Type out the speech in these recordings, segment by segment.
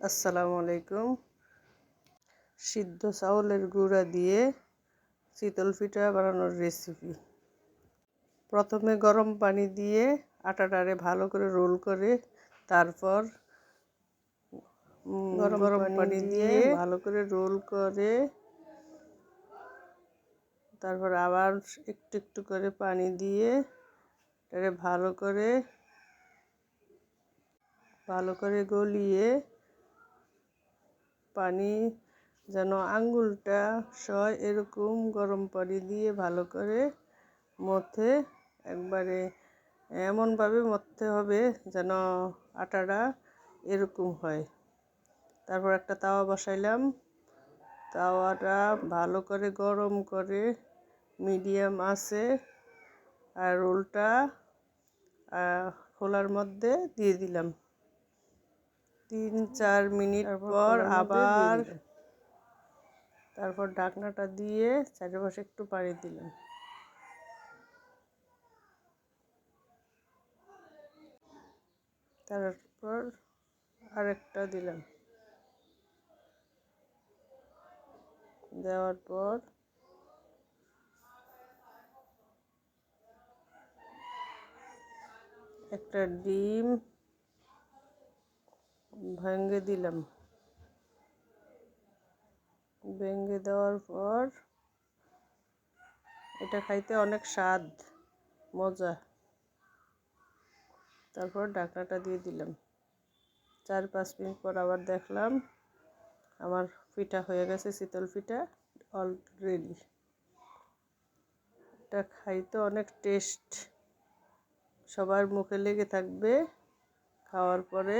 আসসালামু আলাইকুম। সিদ্ধ চাউলের গুঁড়া দিয়ে চিতল পিঠা বানানোর রেসিপি প্রথমে গরম পানি দিয়ে আটাটারে ভালো করে রোল করে তারপর গরম গরম পানি দিয়ে ভালো করে রোল করে তারপর আবার একটু একটু করে পানি দিয়ে এটাকে ভালো করে ভালো করে গলিয়ে পানি যেন আঙ্গুলটা সয় এরকম গরম পানি দিয়ে ভালো করে মথে একবারে এমনভাবে মথতে হবে যেন আটাটা এরকম হয়। তারপর একটা তাওয়া বসাইলাম। তাওয়াটা ভালো করে গরম করে মিডিয়াম আছে আর রোলটা খোলার মধ্যে দিয়ে দিলাম। তিন চার মিনিট পর আবার তারপর ঢাকনাটা দিয়ে চারিপাশে একটু পাড়ি দিলাম তারপর আরেকটা দিলাম দেওয়ার পর একটা ডিম ভেঙে দিলাম। ভেঙে দেওয়ার পর এটা খাইতে অনেক স্বাদ, মজা। তারপর ঢাকনাটা দিয়ে দিলাম। চার পাঁচ মিনিট পর আবার দেখলাম আমার পিঠা হয়ে গেছে, শীতল পিঠা অলরেডি এটা খাইতে অনেক টেস্ট সবার মুখে লেগে থাকবে। খাওয়ার পরে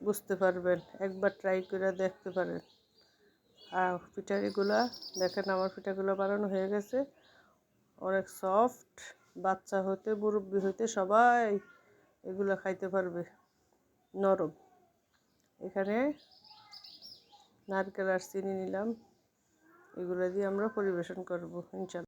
বুঝতে পারবেন, একবার ট্রাই করে দেখতে পারেন। আর পিঠাগুলা, দেখেন আমার পিঠাগুলো বানানো হয়ে গেছে। অনেক সফট বাচ্চা হতে, মুরব্বী হইতে সবাই এগুলো খাইতে পারবে। নরম। এখানে নারকেল আর চিনি নিলাম। এগুলো দিয়ে আমরা পরিবেশন করব, ইনশাল্লাহ।